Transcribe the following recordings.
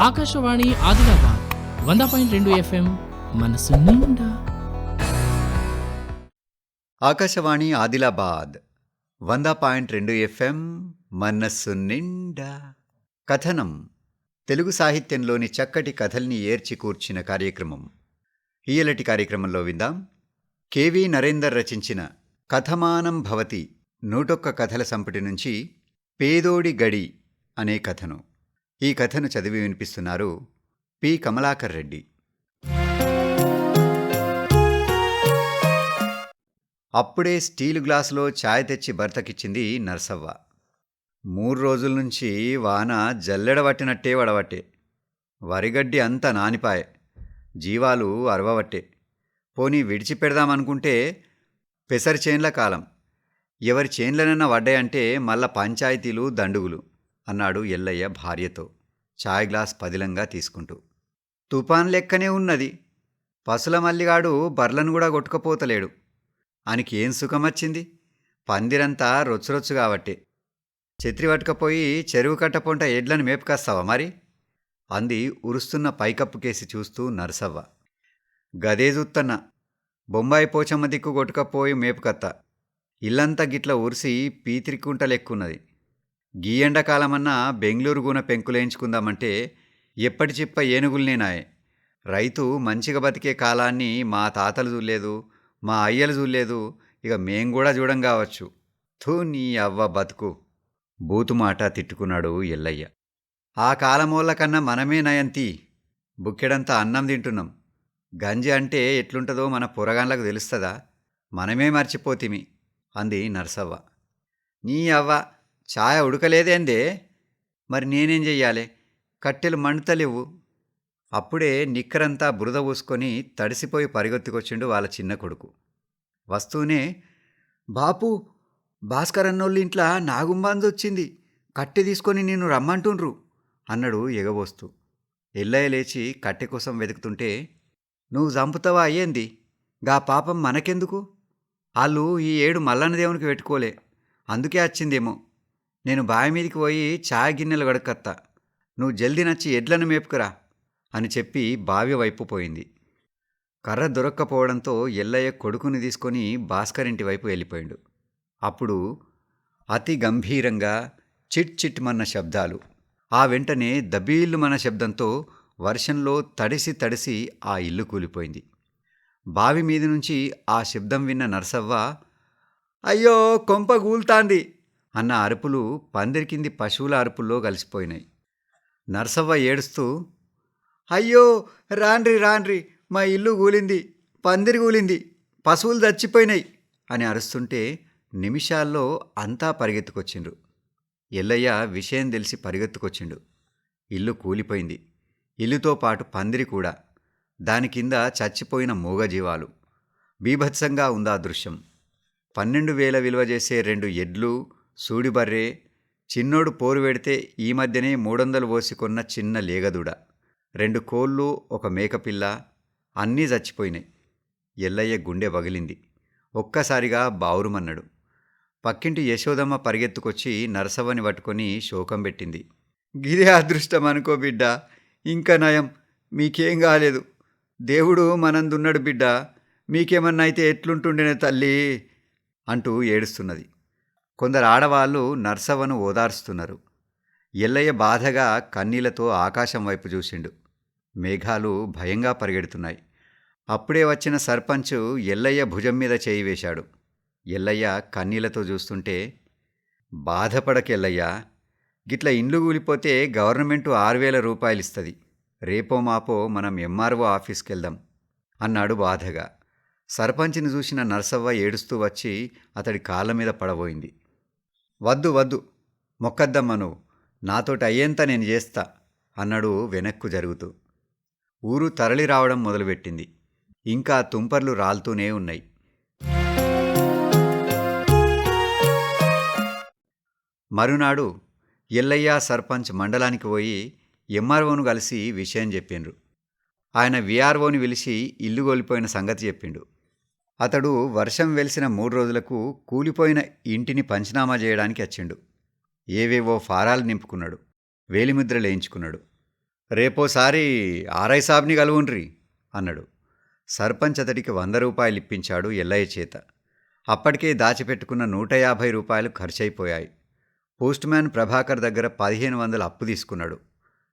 ఆకాశవాణి ఆదిలాబాద్ వంద పాయింట్ రెండు ఎఫ్ఎం మనసు నిండా. ఆకాశవాణి ఆదిలాబాద్ వంద పాయింట్ రెండు ఎఫ్ఎం మనస్సు నిండా. కథనం తెలుగు సాహిత్యంలోని చక్కటి కథల్ని ఏర్చి కూర్చిన కార్యక్రమం. ఈయలటి కార్యక్రమంలో విందాం. కెవి నరేందర్ రచించిన కథమానం భవతి నూటొక్క కథల సంపుటి నుంచి పేదోడి గడి అనే కథను. ఈ కథను చదివి వినిపిస్తున్నారు పి. కమలాకర్ రెడ్డి. అప్పుడే స్టీలు గ్లాసులో ఛాయ్ తెచ్చి భర్తకిచ్చింది నర్సవ్వ. మూడు రోజుల నుంచి వాన జల్లెడ పట్టినట్టే వడబట్టే వరిగడ్డి అంతా నానిపాయే. జీవాలు అరవబట్టే పోనీ విడిచిపెడదామనుకుంటే పెసరి చేన్ల కాలం. ఎవరి చేన్లనన్నా వడ్డాయంటే మళ్ళా పంచాయతీలు దండుగులు అన్నాడు ఎల్లయ్య భార్యతో. చాయ్ గ్లాస్ పదిలంగా తీసుకుంటూ. తుఫాన్ లెక్కనే ఉన్నది. పసుల మల్లిగాడు బర్లను కూడా కొట్టుకపోతలేడు. ఆయనకి ఏం సుఖమొచ్చింది పందిరంతా రొచ్చురొచ్చు కాబట్టి. చెత్రి పట్టుకపోయి చెరువు కట్టపొంట ఎడ్లను మేపుకొస్తావా మరి? అంది ఉరుస్తున్న పైకప్పు కేసి చూస్తూ నరసవ్వ. గదే చూత్తన్న బొంబాయి పోచమ్మ దిక్కు కొట్టుకపోయి మేపుకత్త. ఇల్లంతా గిట్ల ఉరిసి పీతిరికుంట లెక్కున్నది గీ ఎండాకాలమన్నా బెంగళూరు గూన పెంకులేయించుకుందామంటే ఎప్పటి చిప్ప ఏనుగుల్నేనాయే రైతు మంచిగా బతికే కాలాన్ని మా తాతలు చూడలేదు మా అయ్యలు చూడలేదు ఇక మేం కూడా చూడం కావచ్చు థూ నీ అవ్వ బతుకు బూతుమాట తిట్టుకున్నాడు ఎల్లయ్య. ఆ కాలమోళ్ళ కన్నా మనమే నయంతి బుక్కెడంతా అన్నం తింటున్నాం. గంజి అంటే ఎట్లుంటుందో మన పొరగాన్లకు తెలుస్తుందా? మనమే మర్చిపోతిమి అంది నర్సవ్వ. నీ అవ్వ ఛాయ ఉడకలేదేందే మరి నేనేం చెయ్యాలి? కట్టెలు మండుతలేవు. అప్పుడే నిక్కరంతా బురద పూసుకొని తడిసిపోయి పరిగెత్తుకొచ్చిండు వాళ్ళ చిన్న కొడుకు. వస్తూనే బాపు భాస్కర్ అన్నోళ్ళ ఇంట్లో నాగుంబాంది వచ్చింది. కట్టె తీసుకొని నిన్ను రమ్మంటుండ్రు అన్నాడు ఎగబోస్తూ. ఎల్లయ్య లేచి కట్టె కోసం వెతుకుతుంటే నువ్వు చంపుతావా అయ్యింది? గా పాపం మనకెందుకు? వాళ్ళు ఈ ఏడు మల్లన్న దేవునికి పెట్టుకోలే. అందుకే వచ్చిందేమో నేను బావి మీదికి పోయి చాయ్ గిన్నెలు గడకత్తా నువ్వు జల్దీ నచ్చి ఎడ్లను మేపుకురా అని చెప్పి బావి వైపు పోయింది. కర్ర దొరక్కపోవడంతో ఎల్లయ్య కొడుకుని తీసుకొని భాస్కర్ ఇంటి వైపు వెళ్ళిపోయాడు. అప్పుడు అతి గంభీరంగా చిట్ చిట్ మన్న శబ్దాలు. ఆ వెంటనే దబీళ్ళు మన శబ్దంతో వర్షంలో తడిసి తడిసి ఆ ఇల్లు కూలిపోయింది. బావి మీద నుంచి ఆ శబ్దం విన్న నరసవ్వ అయ్యో కొంప గూల్తాంది. అన్న అరుపులు పందిరి కింది పశువుల అరుపుల్లో కలిసిపోయినాయి. నర్సవ్వ ఏడుస్తూ అయ్యో రాండ్రి రాండ్రి మా ఇల్లు కూలింది పందిరి కూలింది పశువులు చచ్చిపోయినాయి అని అరుస్తుంటే నిమిషాల్లో అంతా పరిగెత్తుకొచ్చిండ్రు. ఎల్లయ్య విషయం తెలిసి పరిగెత్తుకొచ్చిండు. ఇల్లు కూలిపోయింది. ఇల్లుతో పాటు పందిరి కూడా. దాని కింద చచ్చిపోయిన మూగజీవాలు. బీభత్సంగా ఉందా దృశ్యం. పన్నెండు వేల విలువ చేసే రెండు ఎడ్లు సూడిబర్రే చిన్నోడు పోరు పెడితే ఈ మధ్యనే మూడొందలు పోసుకున్న చిన్న లేగదుడ. రెండు కోళ్ళు ఒక మేకపిల్ల అన్నీ చచ్చిపోయినాయి ఎల్లయ్య గుండె వగిలింది. ఒక్కసారిగా బావురుమన్నాడు. పక్కింటి యశోదమ్మ పరిగెత్తుకొచ్చి నరసవ్వని పట్టుకొని శోకం పెట్టింది. గిదే అదృష్టం అనుకో బిడ్డ. ఇంకా నయం. మీకేం కాలేదు. దేవుడు మనందున్నాడు బిడ్డ. మీకేమన్నా అయితే ఎట్లుంటుండేనే తల్లి అంటూ ఏడుస్తున్నది. కొందరు ఆడవాళ్ళు నర్సవ్వను ఓదార్స్తున్నారు. ఎల్లయ్య బాధగా కన్నీళ్ళతో ఆకాశం వైపు చూసిండు. మేఘాలు భయంగా పరిగెడుతున్నాయి. అప్పుడే వచ్చిన సర్పంచ్ ఎల్లయ్య భుజం మీద చేయి వేశాడు. ఎల్లయ్య కన్నీళ్ళతో చూస్తుంటే బాధపడకెల్లయ్య గిట్ల ఇండ్లు కూలిపోతే గవర్నమెంటు ఆరు వేల రూపాయలు ఇస్తుంది రేపో మాపో మనం ఎంఆర్ఓ ఆఫీస్కి వెళ్దాం అన్నాడు బాధగా. సర్పంచ్ని చూసిన నర్సవ్వ ఏడుస్తూ వచ్చి అతడి కాళ్ళ మీద పడబోయింది. వద్దు వద్దు. మొక్కద్దమ్మ నువ్వు. నాతోటి అయ్యేంత నేను చేస్తా అన్నాడు వెనక్కు జరుగుతూ. ఊరు తరలి రావడం మొదలుపెట్టింది. ఇంకా తుంపర్లు రాలుతూనే ఉన్నాయి. మరునాడు ఎల్లయ్య సర్పంచ్ మండలానికి పోయి ఎంఆర్ఓను కలిసి విషయం చెప్పిండ్రు. ఆయన విఆర్ఓని పిలిచి ఇల్లు కోల్పోయిన సంగతి చెప్పిండు. అతడు వర్షం వెలిసిన మూడు రోజులకు కూలిపోయిన ఇంటిని పంచనామా చేయడానికి వచ్చిండు. ఏవేవో ఫారాలు నింపుకున్నాడు. వేలిముద్ర లేయించుకున్నాడు. రేపోసారి ఆర్ఐ సాబ్ని కలువుండ్రి అన్నాడు. సర్పంచ్ అతడికి వంద రూపాయలు ఇప్పించాడు ఎల్లయ్య చేత. అప్పటికే దాచిపెట్టుకున్న నూట యాభై రూపాయలు ఖర్చయిపోయాయి. పోస్ట్ మ్యాన్ ప్రభాకర్ దగ్గర పదిహేను వందలు అప్పు తీసుకున్నాడు.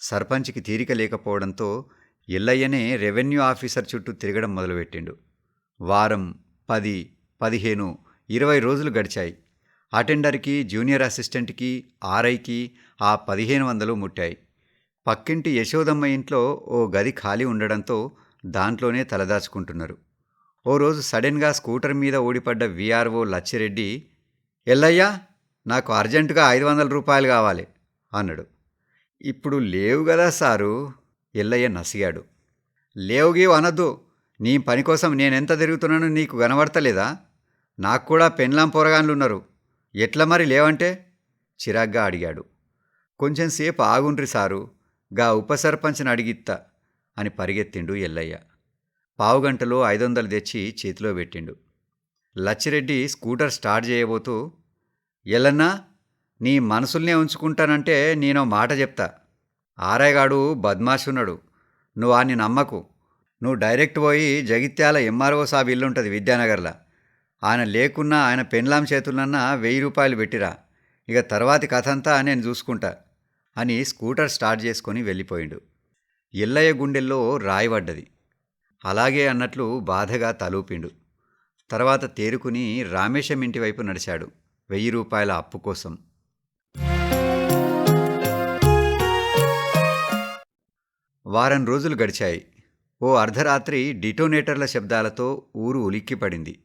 సర్పంచ్కి తీరిక లేకపోవడంతో ఎల్లయ్యనే రెవెన్యూ ఆఫీసర్ చుట్టూ తిరగడం మొదలుపెట్టిండు. వారం పది పదిహేను ఇరవై రోజులు గడిచాయి. అటెండర్కి జూనియర్ అసిస్టెంట్కి ఆర్ఐకి ఆ పదిహేను వందలు ముట్టాయి. పక్కింటి యశోదమ్మ ఇంట్లో ఓ గది ఖాళీ ఉండడంతో దాంట్లోనే తలదాచుకుంటున్నారు. ఓ రోజు సడన్గా స్కూటర్ మీద ఓడిపడ్డ విఆర్ఓ లచ్చిరెడ్డి ఎల్లయ్యా నాకు అర్జెంటుగా ఐదు వందల రూపాయలు కావాలి అన్నాడు. ఇప్పుడు లేవు కదా సారు ఎల్లయ్య నసిగాడు. లేవుగి అనద్దు నీ పని కోసం నేనెంత తిరుగుతున్నానో నీకు కనబడతలేదా? నాకు కూడా పెన్లాం పొరగాన్లు ఉన్నారు ఎట్లా మరి లేవంటే? చిరాగ్గా అడిగాడు. కొంచెంసేపు ఆగుండ్రి సారు గా ఉపసర్పంచ్ని అడిగిత్తా అని పరిగెత్తిండు ఎల్లయ్య. పావుగంటలో ఐదు వందలు తెచ్చి చేతిలో పెట్టిండు. లచ్చిరెడ్డి స్కూటర్ స్టార్ట్ చేయబోతూ ఎల్లన్నా నీ మనసుల్నే ఉంచుకుంటానంటే నేనో మాట చెప్తా. ఆరాయగాడు బద్మాషున్నాడు. నువ్వు ఆని నమ్మకు. నువ్వు డైరెక్ట్ పోయి జగిత్యాల ఎంఆర్ఓ సాబ్ ఇల్లుంటుంది విద్యానగర్లో. ఆయన లేకున్నా ఆయన పెన్లాం చేతులన్నా వెయ్యి రూపాయలు పెట్టిరా. ఇక తర్వాతి కథ అంతా నేను చూసుకుంటా అని స్కూటర్ స్టార్ట్ చేసుకొని వెళ్ళిపోయిండు. ఎల్లయ్య గుండెల్లో రాయిపడ్డది అలాగే అన్నట్లు బాధగా తలూపిండు. తర్వాత తేరుకుని రామేశం ఇంటి వైపు నడిచాడు వెయ్యి రూపాయల అప్పు కోసం. వారం రోజులు గడిచాయి. ఓ అర్ధరాత్రి డిటోనేటర్ల శబ్దాలతో ఊరు ఉలిక్కిపడింది.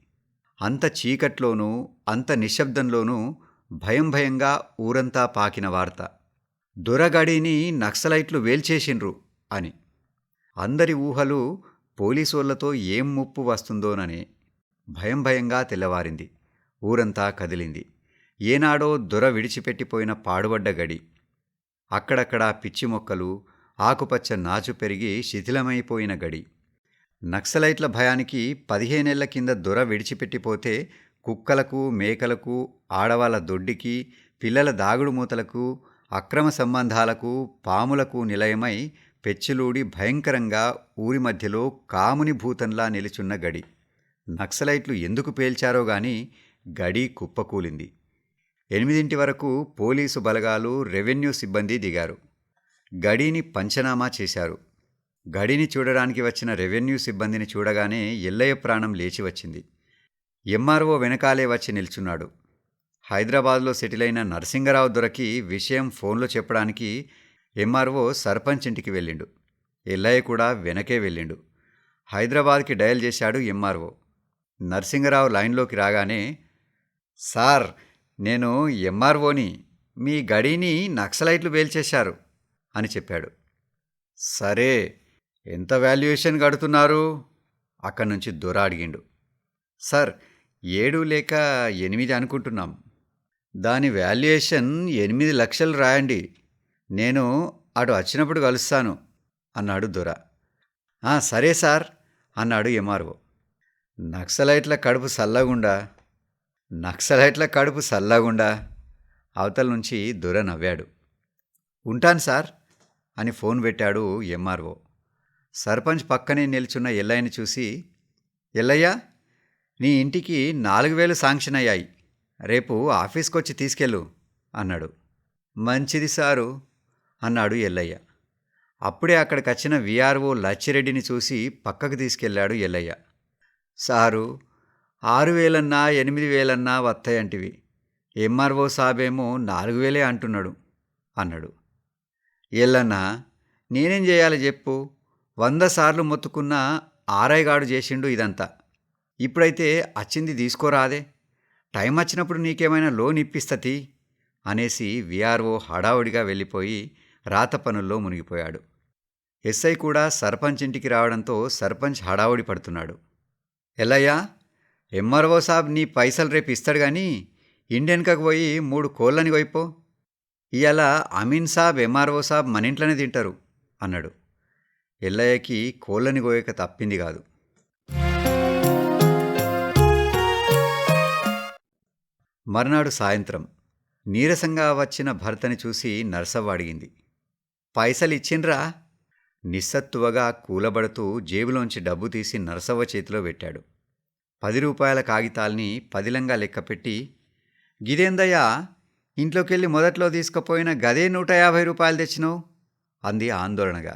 అంత చీకట్లోనూ అంత నిశ్శబ్దంలోనూ భయం భయంగా ఊరంతా పాకిన వార్త. దొరగడిని నక్సలైట్లు వేల్చేసిండ్రు అని. అందరి ఊహలు పోలీసోళ్ళతో ఏం ముప్పు వస్తుందోననే భయం భయంగా తెల్లవారింది. ఊరంతా కదిలింది. ఏనాడో దొర విడిచిపెట్టిపోయిన పాడుబడ్డ గడి. అక్కడక్కడా పిచ్చి మొక్కలు ఆకుపచ్చ నాచు పెరిగి శిథిలమైపోయిన గడి. నక్సలైట్ల భయానికి పదిహేనేళ్ళ కింద దొర విడిచిపెట్టిపోతే కుక్కలకు మేకలకు ఆడవాళ్ళ దొడ్డికి పిల్లల దాగుడు మూతలకు అక్రమ సంబంధాలకు పాములకు నిలయమై పెచ్చిలూడి భయంకరంగా ఊరి మధ్యలో కాముని భూతంలా నిలుచున్న గడి. నక్సలైట్లు ఎందుకు పేల్చారో గాని గడి కుప్పకూలింది. ఎనిమిదింటి వరకు పోలీసు బలగాలు రెవెన్యూ సిబ్బంది దిగారు. గడిని పంచనామా చేశారు. గడిని చూడడానికి వచ్చిన రెవెన్యూ సిబ్బందిని చూడగానే ఎల్లయ్య ప్రాణం లేచి వచ్చింది. ఎంఆర్ఓ వెనకాలే వచ్చి నిల్చున్నాడు. హైదరాబాద్లో సెటిల్ అయిన నరసింగరావు దొరకి విషయం ఫోన్లో చెప్పడానికి ఎంఆర్ఓ సర్పంచ్ ఇంటికి వెళ్ళిండు. ఎల్లయ్య కూడా వెనకే వెళ్ళిండు. హైదరాబాద్కి డయల్ చేశాడు ఎంఆర్ఓ. నరసింగరావు లైన్లోకి రాగానే సార్ నేను ఎంఆర్ఓని మీ గడిని నక్సలైట్లు వేల్చేశారు. అని చెప్పాడు. సరే ఎంత వాల్యుయేషన్ కడుతున్నారు? అక్కడి నుంచి దొర అడిగిండు. సార్ ఏడు లేక ఎనిమిది అనుకుంటున్నాం. దాని వాల్యుయేషన్ ఎనిమిది లక్షలు రాయండి. నేను అటు వచ్చినప్పుడు కలుస్తాను అన్నాడు దొర. సరే సార్ అన్నాడు ఎంఆర్ఓ. నక్సలైట్ల కడుపు సల్లగుండా? నక్సలైట్ల కడుపు సల్లగుండా? అవతల నుంచి దొర నవ్వాడు. ఉంటాను సార్ అని ఫోన్ పెట్టాడు ఎంఆర్ఓ. సర్పంచ్ పక్కనే నిల్చున్న ఎల్లయ్యని చూసి ఎల్లయ్య నీ ఇంటికి నాలుగు వేలు శాంక్షన్ అయ్యాయి. రేపు ఆఫీస్కి వచ్చి తీసుకెళ్ళు అన్నాడు. మంచిది సారు అన్నాడు ఎల్లయ్య. అప్పుడే అక్కడికి వచ్చిన విఆర్ఓ లచ్చిరెడ్డిని చూసి పక్కకు తీసుకెళ్ళాడు ఎల్లయ్య. సారు ఆరు వేలన్నా ఎనిమిది వేలన్నా వస్తాయంటివి ఎంఆర్ఓ సాబేమో నాలుగు వేలే అంటున్నాడు అన్నాడు. ఎల్లన్నా నేనేం చేయాలి చెప్పు? వంద సార్లు మొత్తుకున్న ఆరాయిగాడు చేసిండు ఇదంతా. ఇప్పుడైతే వచ్చింది తీసుకోరాదే. టైం వచ్చినప్పుడు నీకేమైనా లోన్ ఇప్పిస్తతి అనేసి విఆర్ఓ హడావుడిగా వెళ్ళిపోయి రాత పనుల్లో మునిగిపోయాడు. ఎస్ఐ కూడా సర్పంచ్ ఇంటికి రావడంతో సర్పంచ్ హడావుడి పడుతున్నాడు. ఎల్లయ్యా ఎంఆర్ఓ సాబ్ నీ పైసలు రేపు ఇస్తాడు కానీ ఇండియన్కకు పోయి మూడు కోళ్ళని వైపో ఇవాళ అమీన్ సాబ్ ఎంఆర్ఓ సాబ్ మన ఇంట్లోనే తింటారు అన్నాడు. ఎల్లయ్యకి కోళ్ళని కోయక తప్పింది కాదు. మర్నాడు సాయంత్రం నీరసంగా వచ్చిన భర్తని చూసి నర్సవ్వ అడిగింది. పైసలు ఇచ్చిండ్రా నిస్సత్తువగా కూలబడుతూ జేబులోంచి డబ్బు తీసి నరసవ్వ చేతిలో పెట్టాడు. పది రూపాయల కాగితాల్ని పదిలంగా లెక్కపెట్టి గిదేందయ్యా? ఇంట్లోకెళ్ళి మొదట్లో తీసుకుపోయిన గదే నూట యాభై రూపాయలు తెచ్చినావు? అంది ఆందోళనగా.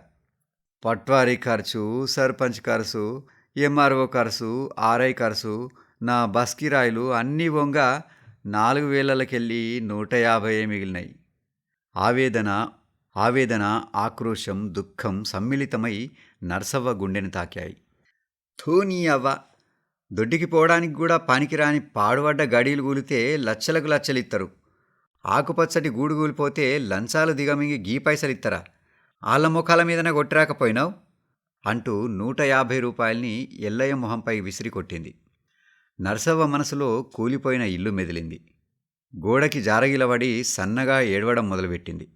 పట్వారీ ఖర్చు సర్పంచ్ ఖర్చు ఎంఆర్ఓ ఖర్చు ఆర్ఐ ఖర్చు నా బస్ కిరాయిలు అన్నీ వంగ నాలుగు వేలకెళ్ళి నూట యాభై మిగిలినాయి. ఆవేదన ఆవేదన ఆక్రోశం దుఃఖం సమ్మిళితమై నర్సవ్వ గుండెని తాకాయి. ధోనీ అవ్వ! దొడ్డికి పోవడానికి కూడా పనికిరాని పాడుపడ్డ గడీలు కూలితే లచ్చలకు లచ్చలిత్తరు. ఆకుపచ్చటి గూడు కూలిపోతే లంచాలు దిగమింగి గీ పైసలిత్తరా? ఆళ్ళ ముఖాల మీదనే కొట్టిరాకపోయినావు? అంటూ నూట యాభై రూపాయల్ని ఎల్లయ్య మొహంపై విసిరి కొట్టింది. నర్సవ్వ మనసులో కూలిపోయిన ఇల్లు మెదిలింది. గోడకి జారగిలబడి సన్నగా ఏడవడం మొదలుపెట్టింది.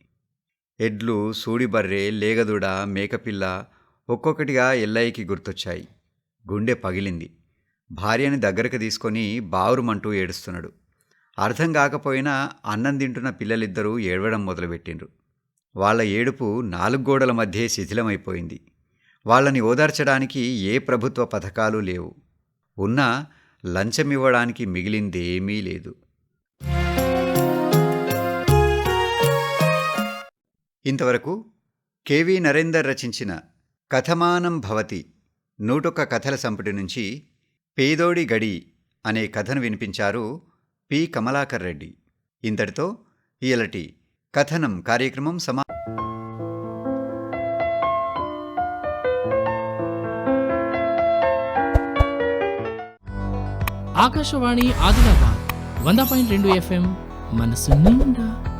ఎడ్లు సూడిబర్రె లేగదూడ మేకపిల్ల ఒక్కొక్కటిగా ఎల్లయ్యకి గుర్తొచ్చాయి. గుండె పగిలింది. భార్యని దగ్గరకు తీసుకొని బావురుమంటూ ఏడుస్తున్నాడు. అర్థం కాకపోయినా అన్నం తింటున్న పిల్లలిద్దరూ ఏడవడం మొదలుపెట్టిండ్రు. వాళ్ళ ఏడుపు నాలుగు గోడల మధ్య శిథిలమైపోయింది. వాళ్ళని ఓదార్చడానికి ఏ ప్రభుత్వ పథకాలు లేవు. ఉన్నా లంచమివ్వడానికి మిగిలిందేమీ లేదు. ఇంతవరకు కెవి నరేందర్ రచించిన కథమానం భవతి నూటొక్క కథల సంపుటి నుంచి పేదోడి గడి అనే కథను వినిపించారు పి. కమలాకర్ రెడ్డి. ఇంతటితో ఇయలటి కథనం కార్యక్రమం సమా ఆకాశవాణి ఆదిలాబాద్ వంద పాయింట్ రెండు ఎఫ్ఎం మనసు నిండా